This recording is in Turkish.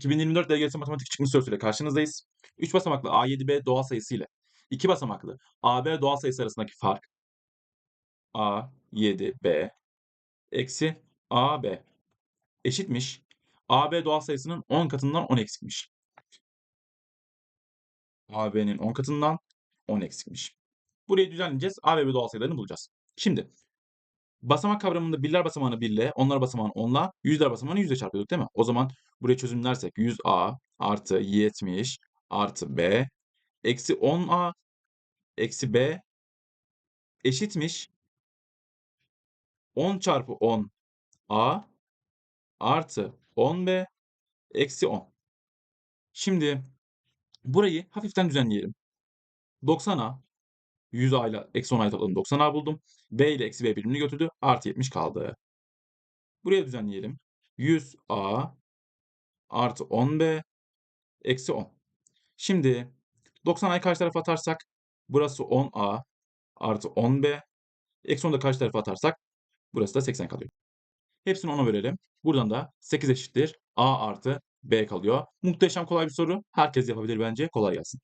2024 LGS Matematik çıkmış sorusuyla karşınızdayız. 3 basamaklı A7B doğal sayısı ile 2 basamaklı AB doğal sayısı arasındaki fark A7B eksi AB eşitmiş. AB doğal sayısının 10 katından 10 eksikmiş. AB'nin 10 katından 10 eksikmiş. Burayı düzenleyeceğiz. A ve B doğal sayılarını bulacağız. Şimdi basamak kavramında birler basamağını 1 ile, onlar basamağını 10 ile, yüzler basamağını 100 ile çarpıyorduk değil mi? O zaman burayı çözümlersek 100A artı 70 artı B eksi 10A eksi B eşitmiş 10 çarpı 10 A artı 10B eksi 10. Şimdi burayı hafiften düzenleyelim. 90A 100A ile eksi 10A'yı topladım 90A buldum. B ile eksi B birbirini götürdü. Artı 70 kaldı. Buraya düzenleyelim. 100A artı 10B eksi 10. Şimdi 90A'yı karşı tarafa atarsak burası 10A artı 10B. Eksi 10'u da karşı tarafa atarsak burası da 80 kalıyor. Hepsini 10'a bölelim. Buradan da 8 eşittir A artı B kalıyor. Muhteşem kolay bir soru. Herkes yapabilir bence. Kolay gelsin.